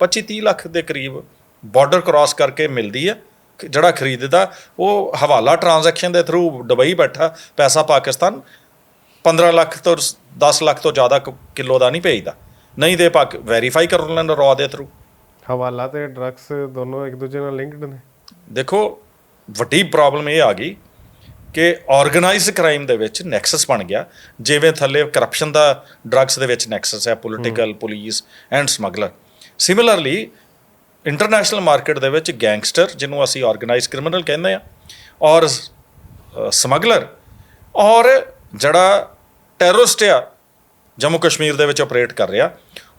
25 30 ਲੱਖ ਦੇ ਕਰੀਬ border cross ਕਰਕੇ ਮਿਲਦੀ ਹੈ। ਜਿਹੜਾ ਖਰੀਦਦਾ ਉਹ ਹਵਾਲਾ ਟ੍ਰਾਂਜੈਕਸ਼ਨ ਦੇ ਥਰੂ ਦੁਬਈ ਬੈਠਾ ਪੈਸਾ ਪਾਕਿਸਤਾਨ 15 ਲੱਖ ਤੋਂ 10 ਲੱਖ ਤੋਂ ਜ਼ਿਆਦਾ ਕਿਲੋ ਦਾ ਨਹੀਂ ਭੇਜਦਾ। ਨਹੀਂ ਦੇ ਪਾਕ ਵੈਰੀਫਾਈ ਕਰ ਲੈਣ ਰॉ ਦੇ ਥਰੂ ਹਵਾਲਾ ਤੇ ਡਰੱਗਸ ਦੋਨੋਂ ਇੱਕ ਦੂਜੇ ਨਾਲ ਲਿੰਕਡ ਨੇ। ਦੇਖੋ ਵੱਡੀ ਪ੍ਰੋਬਲਮ ਇਹ ਆ ਗਈ ਕਿ ਆਰਗੇਨਾਈਜ਼ਡ ਕ੍ਰਾਈਮ ਦੇ ਵਿੱਚ ਨੈਕਸਸ ਬਣ ਗਿਆ। ਜਿਵੇਂ ਥੱਲੇ ਕਰਪਸ਼ਨ ਦਾ ਡਰੱਗਸ ਦੇ ਵਿੱਚ ਨੈਕਸਸ ਹੈ political police and smuggler similarly international market ਦੇ ਵਿੱਚ ਗੈਂਗਸਟਰ ਜਿਹਨੂੰ ਅਸੀਂ ਆਰਗੇਨਾਈਜ਼ਡ ਕ੍ਰਿਮੀਨਲ ਕਹਿੰਦੇ ਆ ਔਰ ਸਮਗਲਰ ਔਰ ਜਿਹੜਾ ਟੈਰਰਿਸਟ ਆ ਜੰਮੂ ਕਸ਼ਮੀਰ ਦੇ ਵਿੱਚ ਆਪਰੇਟ ਕਰ ਰਿਹਾ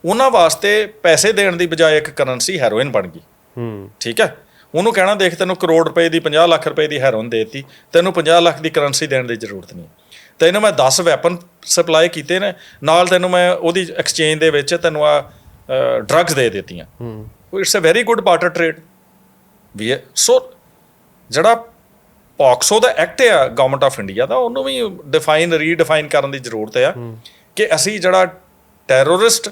ਉਹਨਾਂ ਵਾਸਤੇ ਪੈਸੇ ਦੇਣ ਦੀ ਬਜਾਏ ਇੱਕ ਕਰੰਸੀ ਹੈਰੋਇਨ ਬਣ ਗਈ। ਹੂੰ। ਠੀਕ ਹੈ? ਉਹਨੂੰ ਕਹਿਣਾ ਦੇਖ ਤੈਨੂੰ ਕਰੋੜ ਰੁਪਏ ਦੀ 50 ਲੱਖ ਰੁਪਏ ਦੀ ਹੈਰੋਇਨ ਦੇਤੀ ਤੈਨੂੰ 50 ਲੱਖ ਦੀ ਕਰੰਸੀ ਦੇਣ ਦੀ ਜ਼ਰੂਰਤ ਨਹੀਂ। ਤੈਨੂੰ ਮੈਂ 10 ਵੈਪਨ ਸਪਲਾਈ ਕੀਤੇ ਨੇ ਨਾਲ ਤੈਨੂੰ ਮੈਂ ਉਹਦੀ ਐਕਸਚੇਂਜ ਦੇ ਵਿੱਚ ਤੈਨੂੰ ਆ ਡਰੱਗਸ ਦੇ ਦਿੱਤੀਆਂ। ਹੂੰ। It's a very good barter trade we so ਜਿਹੜਾ ਪੌਕਸੋ ਦਾ ਐਕਟ ਆ ਗਵਰਨਮੈਂਟ ਆਫ ਇੰਡੀਆ ਦਾ ਉਹਨੂੰ ਵੀ ਡਿਫਾਈਨ ਰੀਡਿਫਾਈਨ ਕਰਨ ਦੀ ਜ਼ਰੂਰਤ ਆ ਕਿ ਅਸੀਂ ਜਿਹੜਾ ਟੈਰਰਿਸਟ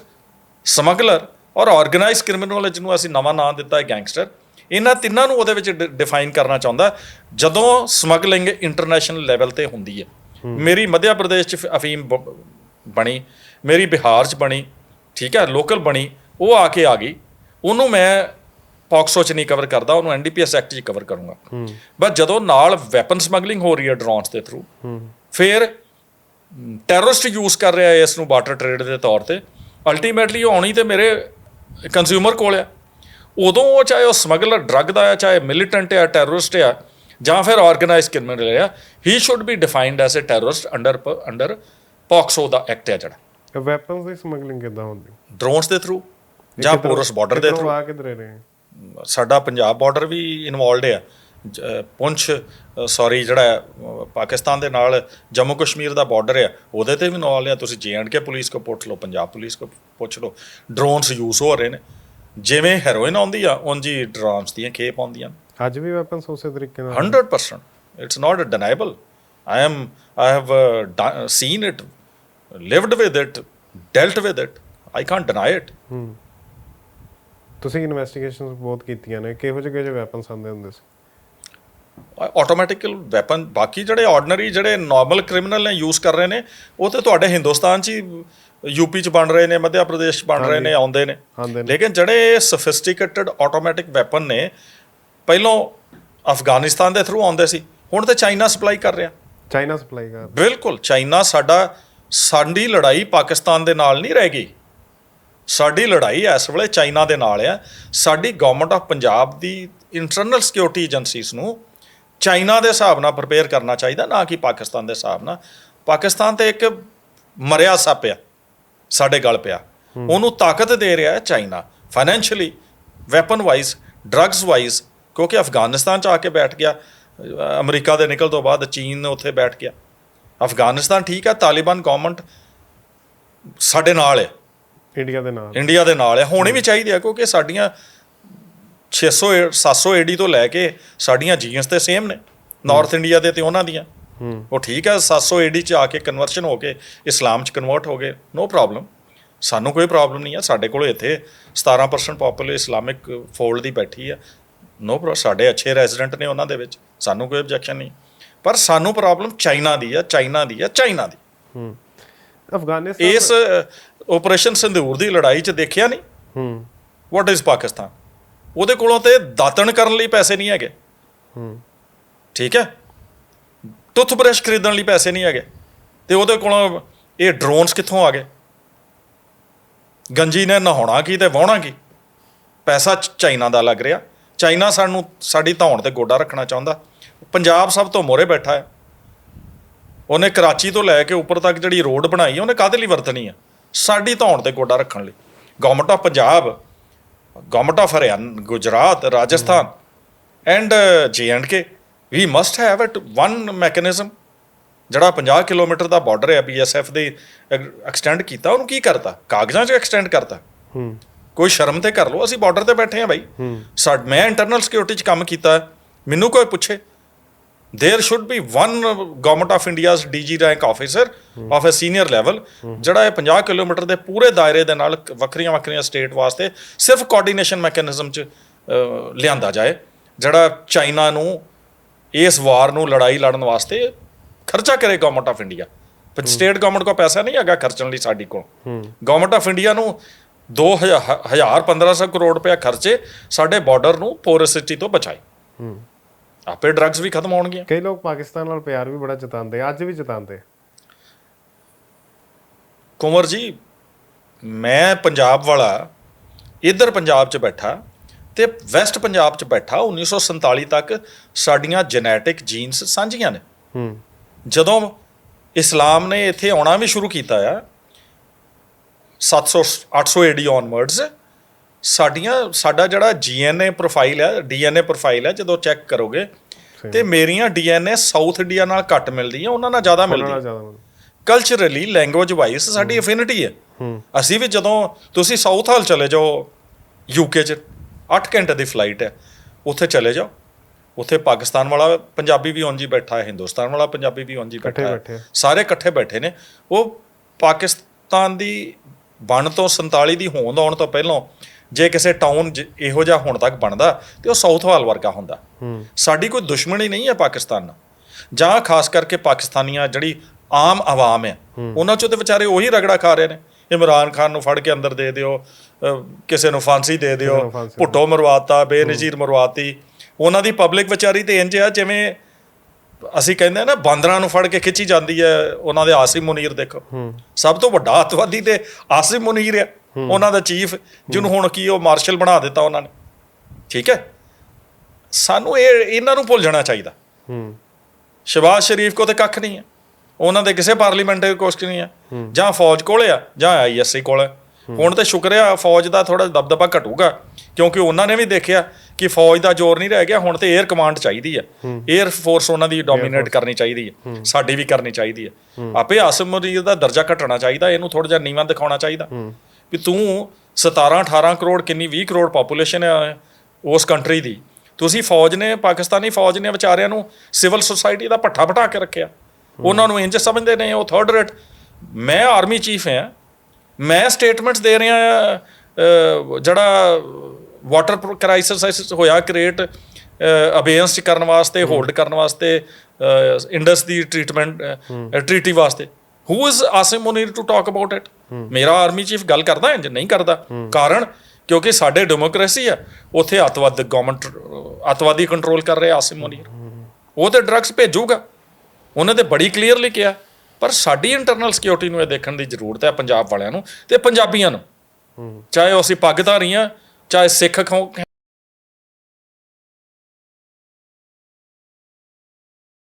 ਸਮਗਲਰ ਔਰ ਆਰਗੇਨਾਈਜ਼ ਕ੍ਰਿਮੀਨਲ ਜਿਹਨੂੰ ਅਸੀਂ ਨਵਾਂ ਨਾਮ ਦਿੱਤਾ ਹੈ ਗੈਂਗਸਟਰ ਇਹਨਾਂ ਤਿੰਨਾਂ ਨੂੰ ਉਹਦੇ ਵਿੱਚ ਡਿਫਾਈਨ ਕਰਨਾ ਚਾਹੁੰਦਾ। ਜਦੋਂ ਸਮਗਲਿੰਗ ਇੰਟਰਨੈਸ਼ਨਲ ਲੈਵਲ ਤੇ ਹੁੰਦੀ ਹੈ। ਮੇਰੀ ਮੱਧ ਪ੍ਰਦੇਸ਼ ਚ ਅਫੀਮ ਬਣੀ ਮੇਰੀ ਬਿਹਾਰ ਚ ਬਣੀ ਠੀਕ ਹੈ ਲੋਕਲ ਬਣੀ ਉਹ ਆ ਕੇ ਆ ਗਈ। ਉਹਨੂੰ ਮੈਂ ਪੌਕਸੋ ਚ ਨਹੀਂ ਕਵਰ ਕਰਦਾ ਉਹਨੂੰ ਐਨਡੀਪੀਐਸ ਐਕਟ 'ਚ ਕਵਰ ਕਰੂੰਗਾ। ਬਸ ਜਦੋਂ ਨਾਲ ਵੈਪਨ ਸਮਗਲਿੰਗ ਹੋ ਰਹੀ ਹੈ ਡਰੋਨਸ ਦੇ ਥਰੂ ਫਿਰ ਟੈਰਰਿਸਟ ਯੂਜ਼ ਕਰ ਰਿਹਾ ਹੈ ਇਸ ਨੂੰ ਬਾਰਟਰ ਟ੍ਰੇਡ ਦੇ ਤੌਰ ਤੇ। ਅਲਟੀਮੇਟਲੀ ਉਹ ਆਉਣੀ ਤੇ ਮੇਰੇ ਕੰਜ਼ਿਊਮਰ ਕੋਲ ਆ। ਉਦੋਂ ਉਹ ਚਾਹੇ ਉਹ ਸਮਗਲਰ ਡਰੱਗ ਦਾ ਆ ਚਾਹੇ ਮਿਲੀਟੈਂਟ ਆ ਟੈਰਰਿਸਟ ਆ ਜਾਂ ਫਿਰ ਆਰਗੇਨਾਈਜ਼ ਕ੍ਰਿਮੀਨਲ ਆ he should be defined as a terrorist under under POCSO the act ਹੈ ਜਿਹੜਾ। ਵੈਪਨਸ ਦੀ ਸਮਗਲਿੰਗ ਕਿੱਦਾਂ ਹੁੰਦੀ? ਡਰੋਨਸ ਦੇ ਥਰੂ ਜਾਂ ਪੋਰਸ ਬਾਰਡਰ ਦੇ ਥਰੂ ਆ ਕਿਧਰੇ ਰਹੇ ਸਾਡਾ ਪੰਜਾਬ ਬਾਰਡਰ ਵੀ ਇਨਵੋਲਡ ਆ। ਜ- ਪੁੰਛ ਸੌਰੀ ਜਿਹੜਾ ਪਾਕਿਸਤਾਨ ਦੇ ਨਾਲ ਜੰਮੂ ਕਸ਼ਮੀਰ ਦਾ ਬਾਰਡਰ ਆ ਉਹਦੇ ਤੇ ਵੀ ਇਨਵੋਲਡ ਆ। ਤੁਸੀਂ ਕੇ ਪੁਲਿਸ ਕੋ ਪੁੱਛ ਲਓ ਪੰਜਾਬ ਪੁਲਿਸ ਕੋ ਪੁੱਛ ਲਓ। ਡਰੋਨਸ ਯੂਜ਼ ਹੋ ਰਹੇ ਨੇ। ਜਿਵੇਂ ਹੈਰੋਇਨ ਆਉਂਦੀ ਆ ਉਂਝ ਹੀ ਡਰੋਨਸ ਦੀਆਂ ਖੇਪ ਆਉਂਦੀਆਂ ਅੱਜ ਵੀ ਵੈਪਨਸ ਉਸੇ ਤਰੀਕੇ ਨਾਲ 100% it's not deniable i am i have uh, di- seen it lived with it dealt with it. I can't deny it. ਤੁਸੀਂ ਇਨਵੈਸਟੀਗੇਸ਼ਨਸ ਬਹੁਤ ਕੀਤੀਆਂ ਨੇ। ਕਿਹੋ ਜਿਹੇ ਕਿਹੋ ਜਿਹੇ ਵੈਪਨਸ ਆਉਂਦੇ ਹੁੰਦੇ ਸੀ? ਆਟੋਮੈਟਿਕਲ ਵੈਪਨ ਬਾਕੀ ਜਿਹੜੇ ਆਰਡੀਨਰੀ ਜਿਹੜੇ ਨਾਰਮਲ ਕ੍ਰਿਮੀਨਲ ਨੇ ਯੂਜ਼ ਕਰ ਰਹੇ ਨੇ ਉਹ ਤੇ ਤੁਹਾਡੇ ਹਿੰਦੁਸਤਾਨ 'ਚ ਹੀ ਯੂਪੀ 'ਚ ਬਣ ਰਹੇ ਨੇ ਮੱਧ ਪ੍ਰਦੇਸ਼ 'ਚ ਬਣ ਰਹੇ ਨੇ ਆਉਂਦੇ ਨੇ। ਆਉਂਦੇ ਨੇ। ਲੇਕਿਨ ਜਿਹੜੇ ਸੋਫਿਸਟੀਕੇਟਡ ਆਟੋਮੈਟਿਕ ਵੈਪਨ ਨੇ ਪਹਿਲੋਂ ਅਫਗਾਨਿਸਤਾਨ ਦੇ ਥਰੂ ਆਉਂਦੇ ਸੀ। ਹੁਣ ਤੇ ਚਾਈਨਾ ਸਪਲਾਈ ਕਰ ਰਿਹਾ। ਚਾਈਨਾ ਸਪਲਾਈ ਕਰ ਬਿਲਕੁਲ ਚਾਈਨਾ ਸਾਡਾ ਸਾਡੀ ਲੜਾਈ ਪਾਕਿਸਤਾਨ ਦੇ ਨਾਲ ਨਹੀਂ ਰਹਿ ਗਈ। ਸਾਡੀ ਲੜਾਈ ਇਸ ਵੇਲੇ ਚਾਈਨਾ ਦੇ ਨਾਲ ਆ। ਸਾਡੀ ਗਵਰਨਮੈਂਟ ਆਫ ਪੰਜਾਬ ਦੀ ਇੰਟਰਨਲ ਸਿਕਿਉਰਿਟੀ ਏਜੰਸੀਜ਼ ਨੂੰ ਚਾਈਨਾ ਦੇ ਹਿਸਾਬ ਨਾਲ ਪ੍ਰਪੇਅਰ ਕਰਨਾ ਚਾਹੀਦਾ ਨਾ ਕਿ ਪਾਕਿਸਤਾਨ ਦੇ ਹਿਸਾਬ ਨਾਲ। ਪਾਕਿਸਤਾਨ ਤੇ ਇੱਕ ਮਰਿਆ ਸੱਪ ਆ ਸਾਡੇ ਗਲ ਪਿਆ। ਉਹਨੂੰ ਤਾਕਤ ਦੇ ਰਿਹਾ ਹੈ China financially weapon wise drugs wise ਕਿਉਂਕਿ ਅਫਗਾਨਿਸਤਾਨ ਚ ਆ ਕੇ ਬੈਠ ਗਿਆ ਅਮਰੀਕਾ ਦੇ ਨਿਕਲ ਤੋਂ ਬਾਅਦ ਚੀਨ ਉੱਥੇ ਬੈਠ ਗਿਆ। ਅਫਗਾਨਿਸਤਾਨ ਠੀਕ ਹੈ ਤਾਲਿਬਾਨ ਗਵਰਨਮੈਂਟ ਸਾਡੇ ਨਾਲ ਹੈ। ਇੰਡੀਆ ਦੇ ਨਾਲ। ਇੰਡੀਆ ਦੇ ਨਾਲ ਹੈ। ਹੋਣੀ ਵੀ ਚਾਹੀਦੀ ਹੈ ਕਿਉਂਕਿ ਸਾਡੀਆਂ 600 ਏ- 700 ਏਡੀ ਤੋਂ ਲੈ ਕੇ ਸਾਡੀਆਂ ਜੀਐਸ ਤੇ ਸੇਮ ਨੇ। ਨਾਰਥ ਇੰਡੀਆ ਦੇ ਤੇ ਉਹਨਾਂ ਦੀਆਂ। ਉਹ ਠੀਕ ਹੈ 700 ਏਡੀ ਚ ਆ ਕੇ ਕਨਵਰਸ਼ਨ ਹੋ ਕੇ ਇਸਲਾਮ ਚ ਕਨਵਰਟ ਹੋ ਗਏ। ਨੋ ਪ੍ਰੋਬਲਮ ਸਾਨੂੰ ਕੋਈ ਪ੍ਰੋਬਲਮ ਨਹੀਂ ਹੈ ਸਾਡੇ ਕੋਲ ਇੱਥੇ 17% ਪੋਪੂਲਰ ਇਸਲਾਮਿਕ ਫੋਲਡ ਦੀ ਬੈਠੀ ਹੈ ਨੋ ਪ੍ਰੋ ਸਾਡੇ ਅੱਛੇ ਰੈਜ਼ੀਡੈਂਟ ਨੇ ਉਹਨਾਂ ਦੇ ਵਿੱਚ। ਸਾਨੂੰ ਕੋਈ ਆਬਜੈਕਸ਼ਨ ਨਹੀਂ। ਪਰ ਸਾਨੂੰ ਪ੍ਰੋਬਲਮ ਚਾਈਨਾ ਦੀ ਹੈ ਚਾਈਨਾ ਦੀ ਹੈ ਚਾਈਨਾ ਦੀ। ਹੂੰ। ਅਫਗਾਨਿਸਤਾਨ ਇਸ ਆਪਰੇਸ਼ਨ ਸੰਦੂਰ ਦੀ ਲੜਾਈ 'ਚ ਦੇਖਿਆ ਨਹੀਂ? ਹੂੰ। ਵਾਟ ਇਜ਼ ਪਾਕਿਸਤਾਨ ਉਹਦੇ ਕੋਲੋਂ ਤੇ ਦਾਤਣ ਕਰਨ ਲਈ ਪੈਸੇ ਨਹੀਂ ਹੈਗੇ। ਹੂੰ। ਠੀਕ ਹੈ? ਟੁੱਥ ਬ੍ਰਸ਼ ਖਰੀਦਣ ਲਈ ਪੈਸੇ ਨਹੀਂ ਹੈਗੇ। ਤੇ ਉਹਦੇ ਕੋਲੋਂ ਇਹ ਡਰੋਨਸ ਕਿੱਥੋਂ ਆ ਗਏ? ਗੰਜੀ ਨੇ ਨਹਾਉਣਾ ਕੀ ਤੇ ਵਾਹਣਾ ਕੀ? ਪੈਸਾ ਚਾਈਨਾ ਦਾ ਲੱਗ ਰਿਹਾ। ਚਾਈਨਾ ਸਾਨੂੰ ਸਾਡੀ ਧੌਣ ਤੇ ਗੋਡਾ ਰੱਖਣਾ ਚਾਹੁੰਦਾ। ਪੰਜਾਬ ਸਭ ਤੋਂ ਮੋਰੇ ਬੈਠਾ ਹੈ। ਉਹਨੇ ਕਰਾਚੀ ਤੋਂ ਲੈ ਕੇ ਉੱਪਰ ਤੱਕ ਜਿਹੜੀ ਰੋਡ ਬਣਾਈ ਹੈ ਉਹਨੇ ਕਾਹਦੇ ਲਈ ਵਰਤਣੀ ਹੈ ਸਾਡੀ ਧੌਣ ਤੇ ਗੋਡਾ ਰੱਖਣ ਲਈ। Government of Punjab government of Haryana Gujarat Rajasthan and J and K we must have it one mechanism ਜਿਹੜਾ 50 ਕਿਲੋਮੀਟਰ ਦਾ ਬਾਰਡਰ ਹੈ ਬੀਐਸਐਫ ਦੇ ਐਕਸਟੈਂਡ ਕੀਤਾ ਉਹਨੂੰ ਕੀ ਕਰਤਾ? ਕਾਗਜ਼ਾਂ 'ਚ ਐਕਸਟੈਂਡ ਕਰਤਾ। ਹੂੰ। ਕੋਈ ਸ਼ਰਮ ਤੇ ਕਰ ਲਓ ਅਸੀਂ ਬਾਰਡਰ ਤੇ ਬੈਠੇ ਆ ਬਾਈ। ਹੂੰ। ਸਾਡ ਮੈਂ ਇੰਟਰਨਲ ਸਿਕਿਉਰਿਟੀ 'ਚ ਕੰਮ ਕੀਤਾ। ਮੈਨੂੰ ਕੋਈ ਪੁੱਛੇ। there should be one government of India's DG rank officer of a senior level ਜਿਹੜਾ ਇਹ 50 ਕਿਲੋਮੀਟਰ ਦੇ ਪੂਰੇ ਦਾਇਰੇ ਦੇ ਨਾਲ ਵੱਖਰੀਆਂ ਵੱਖਰੀਆਂ ਸਟੇਟ ਵਾਸਤੇ ਸਿਰਫ ਕੋਆਰਡੀਨੇਸ਼ਨ ਮੈਕੈਨਿਜ਼ਮ 'ਚ ਲਿਆਂਦਾ ਜਾਏ ਜਿਹੜਾ ਚਾਈਨਾ ਨੂੰ ਇਸ ਵਾਰ ਨੂੰ ਲੜਾਈ ਲੜਨ ਵਾਸਤੇ ਖਰਚਾ ਕਰੇ ਗਵਰਨਮੈਂਟ ਆਫ ਇੰਡੀਆ ਪਰ ਸਟੇਟ ਗਵਰਨਮੈਂਟ ਕੋ ਪੈਸਾ ਨਹੀਂ ਹੈਗਾ ਖਰਚਣ ਲਈ ਸਾਡੀ ਕੋਲ। ਗਵਰਨਮੈਂਟ ਆਫ ਇੰਡੀਆ ਨੂੰ 2000 1500 ਕਰੋੜ ਰੁਪਏ ਖਰਚੇ ਸਾਡੇ ਬਾਰਡਰ ਨੂੰ ਪੋਰਸਿਟੀ ਤੋਂ ਬਚਾਏ। ਆਪੇ ਡਰੱਗਸ ਵੀ ਖਤਮ ਹੋਣਗੀਆਂ। ਕਈ ਲੋਕ ਪਾਕਿਸਤਾਨ ਨਾਲ ਪਿਆਰ ਵੀ ਬੜਾ ਜਤਾਉਂਦੇ ਅੱਜ ਵੀ ਜਤਾਉਂਦੇ ਕੁੰਵਰ ਜੀ ਮੈਂ ਪੰਜਾਬ ਵਾਲਾ ਇੱਧਰ ਪੰਜਾਬ 'ਚ ਬੈਠਾ ਤੇ ਵੈਸਟ ਪੰਜਾਬ 'ਚ ਬੈਠਾ 1947 ਤੱਕ ਸਾਡੀਆਂ ਜੈਨੇਟਿਕ ਜੀਨਸ ਸਾਂਝੀਆਂ ਨੇ। ਹੂੰ। ਜਦੋਂ ਇਸਲਾਮ ਨੇ ਇੱਥੇ ਆਉਣਾ ਵੀ ਸ਼ੁਰੂ ਕੀਤਾ ਆ 700 800 ਏਡੀ ਔਨਵਰਡਸ ਸਾਡੀਆਂ ਸਾਡਾ ਜਿਹੜਾ ਜੀਐਨਏ ਪ੍ਰੋਫਾਈਲ ਹੈ ਡੀਐਨਏ ਪ੍ਰੋਫਾਈਲ ਹੈ ਜਦੋਂ ਚੈੱਕ ਕਰੋਗੇ ਤੇ ਮੇਰੀਆਂ ਡੀਐਨਏ ਸਾਊਥ ਇੰਡੀਆ ਨਾਲ ਘੱਟ ਮਿਲਦੀ ਹੈ ਉਹਨਾਂ ਨਾਲ ਜ਼ਿਆਦਾ ਮਿਲਦੀ ਹੈ ਕਲਚਰਲੀ ਲੈਂਗੁਏਜ ਵਾਈਜ਼ ਸਾਡੀ ਅਫਿਨਿਟੀ ਹੈ। ਅਸੀਂ ਵੀ ਜਦੋਂ ਤੁਸੀਂ ਸਾਊਥ ਹਾਲ ਚਲੇ ਜਾਓ ਯੂਕੇ ਚ 8 ਘੰਟੇ ਦੀ ਫਲਾਈਟ ਹੈ ਉੱਥੇ ਚਲੇ ਜਾਓ। ਉੱਥੇ ਪਾਕਿਸਤਾਨ ਵਾਲਾ ਪੰਜਾਬੀ ਵੀ ਉਂਝ ਹੀ ਬੈਠਾ ਹੈ ਹਿੰਦੁਸਤਾਨ ਵਾਲਾ ਪੰਜਾਬੀ ਵੀ ਉਂਝ ਹੀ ਬੈਠਾ। ਹੈ। ਸਾਰੇ ਇਕੱਠੇ ਬੈਠੇ ਨੇ। ਉਹ ਪਾਕਿਸਤਾਨ ਦੀ ਬਣ ਤੋਂ 47 ਦੀ ਹੋਂਦ ਆਉਣ ਤੋਂ ਪਹਿਲਾਂ ਜੇ ਕਿਸੇ ਟਾਊਨ ਇਹੋ ਜਿਹਾ ਹੁਣ ਤੱਕ ਬਣਦਾ ਤੇ ਉਹ ਸਾਊਥ ਹਾਲ ਵਰਗਾ ਹੁੰਦਾ। ਸਾਡੀ ਕੋਈ ਦੁਸ਼ਮਣੀ ਨਹੀਂ ਹੈ ਪਾਕਿਸਤਾਨ ਨਾਲ। ਜਾਂ ਖਾਸ ਕਰਕੇ ਪਾਕਿਸਤਾਨੀਆਂ ਜਿਹੜੀ ਆਮ ਆਵਾਮ ਹੈ ਉਹਨਾਂ ਚੋਂ ਤੇ ਵਿਚਾਰੇ ਉਹੀ ਰਗੜਾ ਖਾ ਰਹੇ ਨੇ। ਇਮਰਾਨ ਖਾਨ ਨੂੰ ਫੜ ਕੇ ਅੰਦਰ ਦੇ ਦਿਓ ਕਿਸੇ ਨੂੰ ਫਾਂਸੀ ਦੇ ਦਿਓ ਭੁੱਟੋ ਮਰਵਾਤਾ ਬੇਨਜ਼ੀਰ ਮਰਵਾਤੀ। ਉਹਨਾਂ ਦੀ ਪਬਲਿਕ ਵਿਚਾਰੀ ਤੇ ਇੰਜ ਆ ਜਿਵੇਂ ਅਸੀਂ ਕਹਿੰਦੇ ਆ ਨਾ ਬਾਂਦਰਾਂ ਨੂੰ ਫੜ ਕੇ ਖਿੱਚੀ ਜਾਂਦੀ ਹੈ ਉਹਨਾਂ ਦੇ ਆਸਿਮ ਮੁਨੀਰ ਦੇਖੋ। ਸਭ ਤੋਂ ਵੱਡਾ ਅੱਤਵਾਦੀ ਤੇ ਆਸਿਮ ਮੁਨੀਰ ਹੈ ਉਹਨਾਂ ਦਾ ਚੀਫ ਜਿਹਨੂੰ ਹੁਣ ਕੀ ਉਹ ਮਾਰਸ਼ਲ ਬਣਾ ਦਿੱਤਾ ਉਹਨਾਂ ਨੇ। ਠੀਕ ਹੈ? ਸਾਨੂੰ ਇਹ ਇਹਨਾਂ ਨੂੰ ਭੁੱਲ ਜਾਣਾ ਚਾਹੀਦਾ। ਹੂੰ। ਸ਼ਬਾਜ਼ ਸ਼ਰੀਫ ਕੋ ਤੇ ਕੱਖ ਨਹੀਂ ਹੈ। ਉਹਨਾਂ ਦੇ ਕਿਸੇ ਪਾਰਲੀਮੈਂਟਰੀ ਕੁਛ ਨਹੀਂ ਹੈ। ਜਾਂ ਫੌਜ ਕੋਲ ਆ ਜਾਂ ਆਈਐਸਸੀ ਕੋਲ ਹੈ। ਹੁਣ ਤੇ ਸ਼ੁਕਰਿਆ ਫੌਜ ਦਾ ਥੋੜਾ ਦਬਦਬਾ ਘਟੂਗਾ। ਕਿਉਂਕਿ ਉਹਨਾਂ ਨੇ ਵੀ ਦੇਖਿਆ ਕਿ ਫੌਜ ਦਾ ਜ਼ੋਰ ਨਹੀਂ ਰਹਿ ਗਿਆ ਹੁਣ ਤੇ 에ਅਰ ਕਮਾਂਡ ਚਾਹੀਦੀ ਹੈ। 에ਅਰ ਫੋਰਸ ਉਹਨਾਂ ਦੀ ਡੋਮੀਨੇਟ ਕਰਨੀ ਚਾਹੀਦੀ ਹੈ। ਸਾਡੀ ਵੀ ਕਰਨੀ ਚਾਹੀਦੀ ਹੈ। ਆਪੇ ਆਸਮ ਮੁਨੀਰ ਦਾ ਦਰਜਾ ਘਟਣਾ ਚਾਹੀਦਾ ਇਹਨੂੰ ਥੋੜਾ ਜਿਹਾ ਨੀਵਾਂ ਦਿਖਾਉਣਾ ਚਾਹੀਦਾ। ਵੀ ਤੂੰ 17 18 ਕਰੋੜ ਕਿੰਨੀ 20 ਕਰੋੜ ਪਾਪੂਲੇਸ਼ਨ ਹੈ ਉਸ ਕੰਟਰੀ ਦੀ। ਤੁਸੀਂ ਫੌਜ ਨੇ ਪਾਕਿਸਤਾਨੀ ਫੌਜ ਨੇ ਵਿਚਾਰਿਆਂ ਨੂੰ ਸਿਵਲ ਸੁਸਾਇਟੀ ਦਾ ਪੱਠਾ ਪਟਾ ਕੇ ਰੱਖਿਆ। ਉਹਨਾਂ ਨੂੰ ਇੰਜ ਸਮਝਦੇ ਨੇ ਉਹ ਥਰਡ ਰੇਟ ਮੈਂ ਆਰਮੀ ਚੀਫ ਹਾਂ। ਮੈਂ ਸਟੇਟਮੈਂਟਸ ਦੇ ਰਿਹਾ ਜਿਹੜਾ ਵਾਟਰ ਕ੍ਰਾਈਸਿਸ ਹੋਇਆ ਕ੍ਰੀਏਟ ਅਬੇਂਸ ਕਰਨ ਵਾਸਤੇ ਹੋਲਡ ਕਰਨ ਵਾਸਤੇ ਇੰਡਸ ਦੀ ਟ੍ਰੀਟਮੈਂਟ ਟ੍ਰੀਟੀ ਵਾਸਤੇ। Who is Asim Munir to talk about it ਮੇਰਾ ਆਰਮੀ ਚੀਫ ਗੱਲ ਕਰਦਾ, ਇੰਜ ਨਹੀਂ ਕਰਦਾ। ਕਾਰਨ, ਕਿਉਂਕਿ ਸਾਡੇ ਡੈਮੋਕ੍ਰੇਸੀ ਆ, ਉੱਥੇ ਅੱਤਵਾਦ ਗਵਰਨਮੈਂਟ ਅੱਤਵਾਦੀ ਕੰਟਰੋਲ ਕਰ ਰਿਹਾ ਆਸਿਮ ਮੁਨੀਰ ਉਹ ਤੇ ਡਰੱਗਸ ਭੇਜੂਗਾ। ਉਹਨਾਂ ਤੇ ਬੜੀ ਕਲੀਅਰਲੀ ਕਿਹਾ। ਪਰ ਸਾਡੀ ਇੰਟਰਨਲ ਸਿਕਿਉਰਿਟੀ ਨੂੰ ਇਹ ਦੇਖਣ ਦੀ ਜ਼ਰੂਰਤ ਹੈ ਪੰਜਾਬ ਵਾਲਿਆਂ ਨੂੰ ਤੇ ਪੰਜਾਬੀਆਂ ਨੂੰ। ਚਾਹੇ ਉਹ ਅਸੀਂ ਪੱਗਧਾਰੀ ਹਾਂ ਚਾਹੇ ਸਿੱਖ